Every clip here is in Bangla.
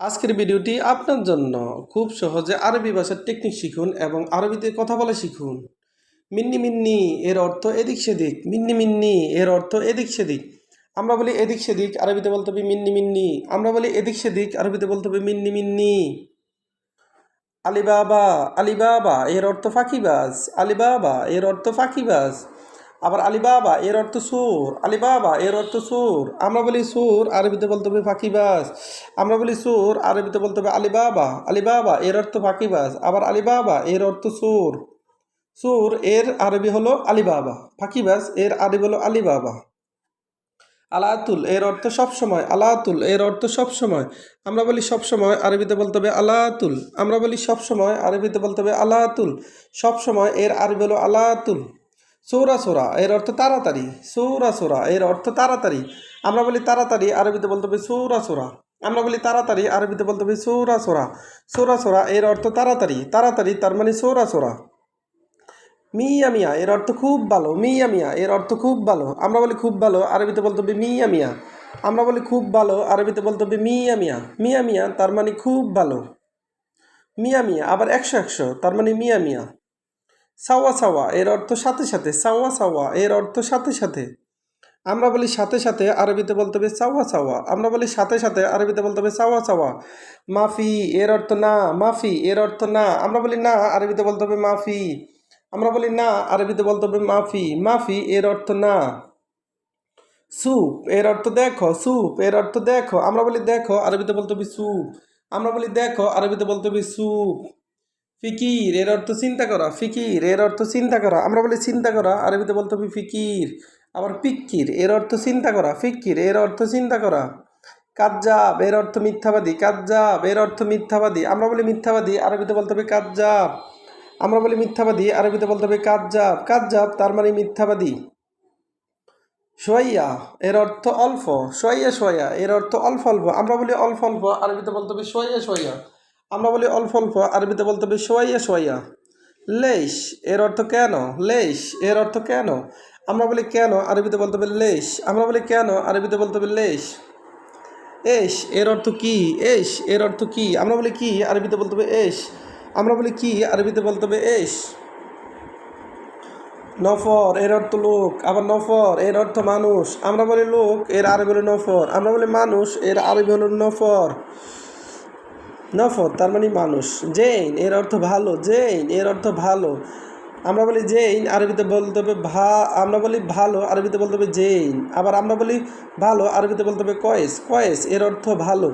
আজকের ভিডিওটি আপনার জন্য। খুব সহজে আরবি ভাষার টেকনিক শিখুন এবং আরবিতে কথা বলা শিখুন। মিন্নি মিন্নি, এর অর্থ এদিক সেদিক। মিন্নি মিন্নি, এর অর্থ এদিক সেদিক। আমরা বলি এদিক সেদিক, আরবিতে বলতে হবে মিন্নি মিন্নি। আমরা বলি এদিক সেদিক, আরবিতে বলতে হবে মিন্নি মিন্নি। আলিবাবা আলিবাবা, এর অর্থ ফাঁকিবাজ। আলিবাবা, এর অর্থ ফাঁকিবাজ। আবার আলিবাবা, এর অর্থ সুর। আলিবাবা, এর অর্থ সুর। আমরা বলি সুর, আরবিতে বলতে হবে ফাঁকিবাজ। আমরা বলি সুর, আরবিতে বলতে হবে আলিবাবা। আলিবাবা, এর অর্থ ফাঁকিবাজ। আবার আলিবাবা, এর অর্থ সুর। সুর, এর আরবি হলো আলিবাবা। ফাঁকিবাজ, এর আরবি হলো আলিবাবা। আলাতুল, এর অর্থ সবসময়। আলাতুল, এর অর্থ সবসময়। আমরা বলি সবসময়, আরবিতে বলতে হবে আলাতুল। আমরা বলি সবসময়, আরবিতে বলতে হবে আলাতুল। সবসময়, এর আরবি হলো আলাতুল। সৌরা সোরা, এর অর্থ তাড়াতাড়ি, সৌরা সোরা, এর অর্থ তাড়াতাড়ি। আমরা বলি তাড়াতাড়ি, আরবিতে বলতে হবে সৌরা সোরা। আমরা বলি তাড়াতাড়ি, আরবিতে বলতে হবে সৌরা সোরা। সৌরা সোরা, এর অর্থ তাড়াতাড়ি তাড়াতাড়ি তার মানে সৌরা সোরা। মিয়া মিয়া, এর অর্থ খুব ভালো, মিয়া মিয়া, এর অর্থ খুব ভালো। আমরা বলি খুব ভালো, আরবিতে বলতে হবে মিয়া মিয়া। আমরা বলি খুব ভালো, আরবিতে বলতে হবে মিয়া মিয়া। মিয়া মিয়া তার মানে খুব ভালো। মিয়া মিয়া, আবার একশো একশো, তার মানে মিয়া মিয়া। সাওয়া সাওয়া, এর অর্থ সাথে সাথে, সাওয়া সাওয়া, এর অর্থ সাথে সাথে। আমরা বলি সাথে সাথে, আরবিতে বলতে হবে সাওয়া সাওয়া। আমরা বলি সাথে সাথে, আরবিতে বলতে হবে সাওয়া সাওয়া। মাফি, এর অর্থ না, মাফি, এর অর্থ না। আমরা বলি না, আরবিতে বলতে হবে মাফি। আমরা বলি না, আরবিতে বলতে হবে মাফি। মাফি, এর অর্থ না। স্যুপ এর অর্থ দেখো স্যুপ এর অর্থ দেখো। আমরা বলি দেখো, আরবিতে বলতে হবে স্যুপ আমরা বলি দেখো, আরবিতে বলতে হবে স্যুপ ফিকির, এর অর্থ চিন্তা করা, ফিকির, এর অর্থ চিন্তা করা। আমরা বলি চিন্তা করা, আরবিতে বলতে হবে ফিকির, আবার পিক্কির, এর অর্থ চিন্তা করা ফিক্কির এর অর্থ চিন্তা করা। কাজ্জাব, এর অর্থ মিথ্যাবাদী, কাজ্জাব, এর অর্থ মিথ্যাবাদী। আমরা বলি মিথ্যাবাদী, আরবিতে বলতে হবে কাজ্জাব। আমরা বলি মিথ্যাবাদী, আরবিতে বলতে হবে কাজ্জাব। কাজ্জাব তার মানে মিথ্যাবাদী। সোয়াইয়া, এর অর্থ অল্প, সোয়াইয়া সোয়াইয়া, এর অর্থ অল্প অল্প। আমরা বলি অল্প অল্প, আরবিতে বলতে হবে সোয়াইয়া সোয়াইয়া। আমরা বলি অল্প অল্প, আরবিতে বলতে হবে সোয়াইয়া সোয়াইয়া লেশ এর অর্থ কেন? লেশ এর অর্থ কেন? আমরা বলি কেন? আরবিতে বলতে হবে লেশ আমরা বলি কেন? আরবিতে বলতে হবে লেশ এস এর অর্থ কি? এস এর অর্থ কি? আমরা বলি কি? আরবিতে বলতে হবে এস আমরা বলি কি? আরবিতে বলতে হবে এস নফর, এর অর্থ লোক। আবার নফর, এর অর্থ মানুষ। আমরা বলি লোক, এর আরবি হলো নফর। আমরা বলি মানুষ, এর আরবি হলো নফর। নফর তার মানে মানুষ। জেইন, এর অর্থ ভালো। জেইন, এর অর্থ ভালো। আমরা বলি জেইন, আরবিতে বলতে হবে ভা, আমরা বলি ভালো, আরবিতে বলতে হবে জেইন। আবার আমরা বলি ভালো, আরবিতে বলতে হবে কয়েস। কয়েস, এর অর্থ ভালো।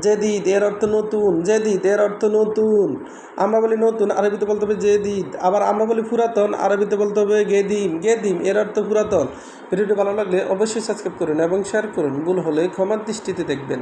জেদিদ, এর অর্থ নতুন। জেদিদ, এর অর্থ নতুন। আমরা বলি নতুন, আরবিতে বলতে হবে জেদিদ। আবার আমরা বলি পুরাতন, আরবিতে বলতে হবে গেদিম। গেদিম, এর অর্থ পুরাতন। ভিডিওটি ভালো লাগলে অবশ্যই সাবস্ক্রাইব করুন এবং শেয়ার করুন। ভুল হলে ক্ষমার দৃষ্টিতে দেখবেন।